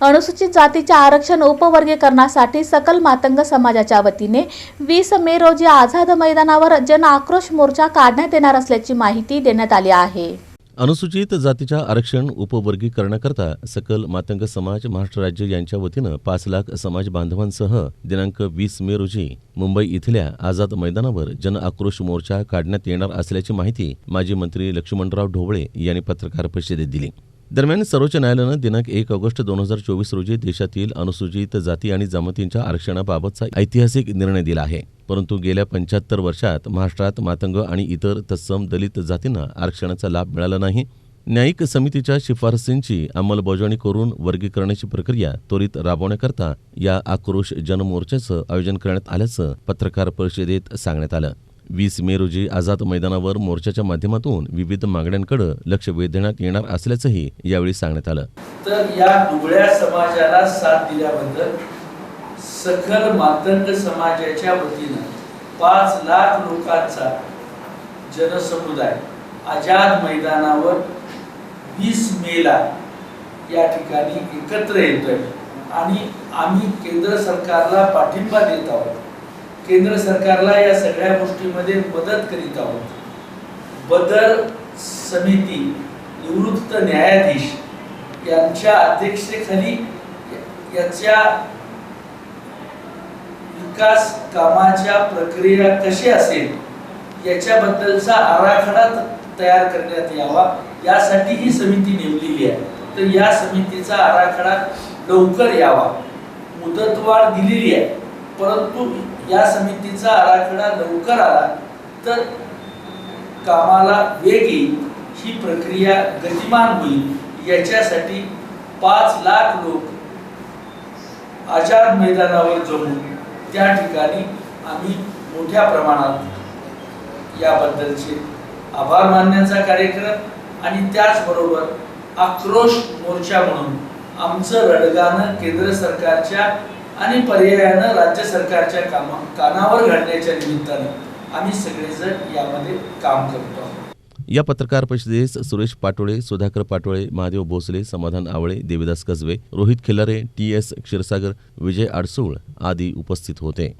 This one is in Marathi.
अनुसूचित जातीच्या आरक्षण उपवर्गीकरणासाठी सकल मातंग समाजाच्या वतीने वीस मे रोजी आझाद मैदानावर जन आक्रोश मोर्चा काढण्यात येणार असल्याची माहिती देण्यात आली आहे. अनुसूचित जातीच्या आरक्षण उपवर्गीकरणाकरता सकल मातंग समाज महाराष्ट्र राज्य यांच्या वतीनं पाच लाख समाज बांधवांसह दिनांक वीस मे रोजी मुंबई इथल्या आझाद मैदानावर जन आक्रोश मोर्चा काढण्यात येणार असल्याची माहिती माजी मंत्री लक्ष्मणराव ढोबळे यांनी पत्रकार परिषदेत दिली. दरम्यान सर्वोच्च न्यायालयानं दिनांक एक ऑगस्ट दोन हजार चोवीस रोजी देशातील अनुसूचित जाती आणि जमातींच्या आरक्षणाबाबतचा ऐतिहासिक निर्णय दिला आहे. परंतु गेल्या पंच्याहत्तर वर्षात महाराष्ट्रात मातंग आणि इतर तत्सम दलित जातींना आरक्षणाचा लाभ मिळाला नाही. न्यायिक समितीच्या शिफारसींची अंमलबजावणी करून वर्गीकरणाची प्रक्रिया त्वरित राबवण्याकरता या आक्रोश जनमोर्चाचं आयोजन करण्यात आल्याचं पत्रकार परिषदेत सांगण्यात आलं. वीस मे रोजी आझाद मैदानावर मोर्चाच्या माध्यमातून विविध मागण्यांकडे लक्ष वेधण्यात येणार असल्याचंही यावेळी सांगण्यात आलं. तर या दुबळ्या समाजाला साथ दिल्याबद्दल सकल मातंग समाजाच्या वतीनं पाच लाख लोकांचा जनसमुदाय आझाद मैदानावर वीस मेला या ठिकाणी एकत्र येतोय. आणि आम्ही केंद्र सरकारला पाठिंबा देत आहोत. केंद्र सरकारला या सगळ्या गोष्टीमध्ये मदत करीत आहोत. बदर समिती निवृत्त न्यायाधीश यांच्या अध्यक्षतेखाली याच्या विकास कामाच्या प्रक्रिया कशी असेल याच्याबद्दलचा आराखडा तयार करण्यात यावा यासाठी ही समिती नेमलेली आहे. तर या समितीचा आराखडा लवकर यावा. मुदतवाढ दिलेली आहे. परंतु या समितीचा आराखडा लवकर आला तर कामाला वेग येईल ही प्रक्रिया गतिमान होईल. याच्यासाठी पाच लाख लोक आझाद मैदानावर जमून त्या ठिकाणी आम्ही मोठ्या प्रमाणात याबद्दलचे आभार मानण्याचा कार्यक्रम आणि त्याचबरोबर आक्रोश मोर्चा म्हणून आमचं रडगाणं केंद्र सरकारच्या आणि पर्यायानं राज्य सरकारच्या कामा कानावर घालण्याच्या निमित्तानं आम्ही सगळेजण यामध्ये काम करतो आहोत. या पत्रकार परिषदेस सुरेश पाटोळे सुधाकर पाटोळे महादेव भोसले समाधान आवळे देविदास कसबे रोहित खिल्लारे टी एस क्षीरसागर विजय आडसूळ आदी उपस्थित होते.